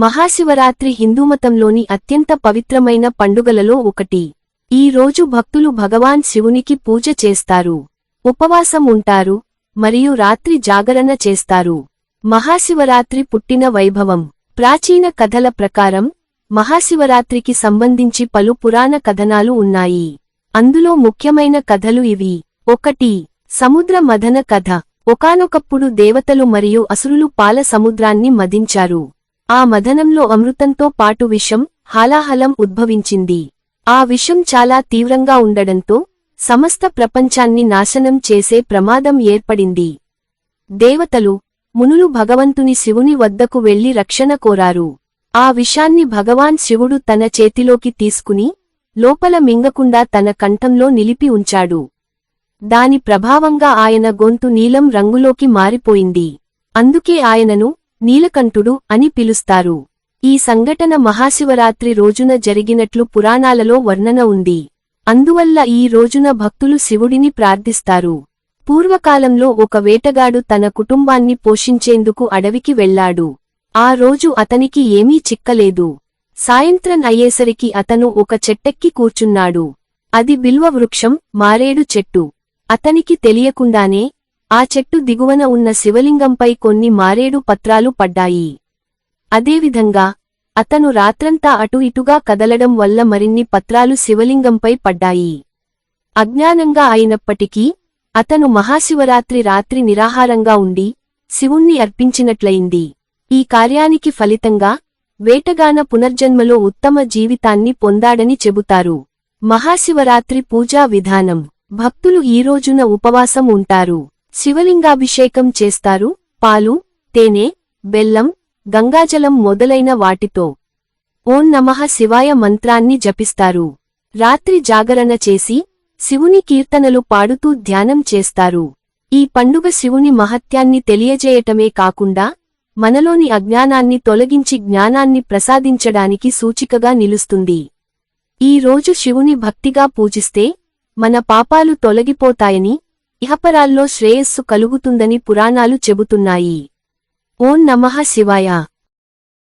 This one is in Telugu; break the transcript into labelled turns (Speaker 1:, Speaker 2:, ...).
Speaker 1: మహాశివరాత్రి హిందూమతంలోని అత్యంత పవిత్రమైన పండుగలలో ఒకటి. ఈ రోజు భక్తులు భగవాన్ శివునికి పూజ చేస్తారు. ఉపవాసం ఉంటారు మరియు రాత్రి జాగరణ చేస్తారు. మహాశివరాత్రి పుట్టిన వైభవం. ప్రాచీన కథల ప్రకారం మహాశివరాత్రికి సంబంధించి పలు పురాణ కథనాలు ఉన్నాయి. అందులో ముఖ్యమైన కథలు ఇవి. ఒకటి సముద్ర మదన కథ. ఒకానొకప్పుడు దేవతలు మరియు అసురులు పాల సముద్రాన్ని మదించారు. ఆ మదనంలో అమృతంతో పాటు విషం హాలాహలం ఉద్భవించింది. ఆ విషం చాలా తీవ్రంగా ఉండడంతో సమస్త ప్రపంచాన్ని నాశనం చేసే ప్రమాదం ఏర్పడింది. దేవతలు మునులు భగవంతుని శివుని వద్దకు వెళ్ళి రక్షణ కోరారు. ఆ విషాన్ని భగవాన్ శివుడు తన చేతిలోకి తీసుకుని లోపల మింగకుండా తన కంఠంలో నిలిపి ఉంచాడు. దాని ప్రభావంగా ఆయన గొంతు నీలం రంగులోకి మారిపోయింది. అందుకే ఆయనను నీలకంఠుడు అని పిలుస్తారు. ఈ సంఘటన మహాశివరాత్రి రోజున జరిగినట్లు పురాణాలలో వర్ణన ఉంది. అందువల్ల ఈ రోజున భక్తులు శివుడిని ప్రార్థిస్తారు. పూర్వకాలంలో ఒక వేటగాడు తన కుటుంబాన్ని పోషించేందుకు అడవికి వెళ్ళాడు ఆ రోజు అతనికి ఏమీ చిక్కలేదు. సాయంత్రం అయ్యేసరికి అతను ఒక చెట్టెక్కి కూర్చున్నాడు. అది బిల్వ వృక్షం మారేడు చెట్టు. అతనికి తెలియకుండానే ఆ చెట్టు దిగువన ఉన్న శివలింగంపై కొన్ని మారేడు పత్రాలు పడ్డాయి. అదేవిధంగా అతను రాత్రంతా అటు ఇటుగా కదలడం వల్ల మరిన్ని పత్రాలు శివలింగంపై పడ్డాయి. అజ్ఞానంగా అయినప్పటికీ అతను మహాశివరాత్రి రాత్రి నిరాహారంగా ఉండి శివుణ్ణి అర్పించినట్లయింది. ఈ కార్యానికి ఫలితంగా వేటగాన పునర్జన్మలో ఉత్తమ జీవితాన్ని పొందాడని చెబుతారు. మహాశివరాత్రి పూజా విధానం. భక్తులు ఈ రోజున ఉపవాసం ఉంటారు. శివలింగాభిషేకం చేస్తారు పాలు తేనె బెల్లం గంగాజలం మొదలైన వాటితో. ఓం నమః శివాయ మంత్రాన్ని జపిస్తారు. రాత్రి జాగరణ చేసి శివుని కీర్తనలు పాడుతూ ధ్యానం చేస్తారు. ఈ పండుగ శివుని మహత్యాన్ని తెలియజేయటమే కాకుండా మనలోని అజ్ఞానాన్ని తొలగించి జ్ఞానాన్ని ప్రసాదించడానికి సూచికగా నిలుస్తుంది. ఈ రోజు శివుని భక్తిగా పూజిస్తే మన పాపాలు తొలగిపోతాయని ఇహపరాల్లో శ్రేయస్సు కలుగుతుందని పురాణాలు చెబుతున్నాయి. ఓం నమః శివాయ.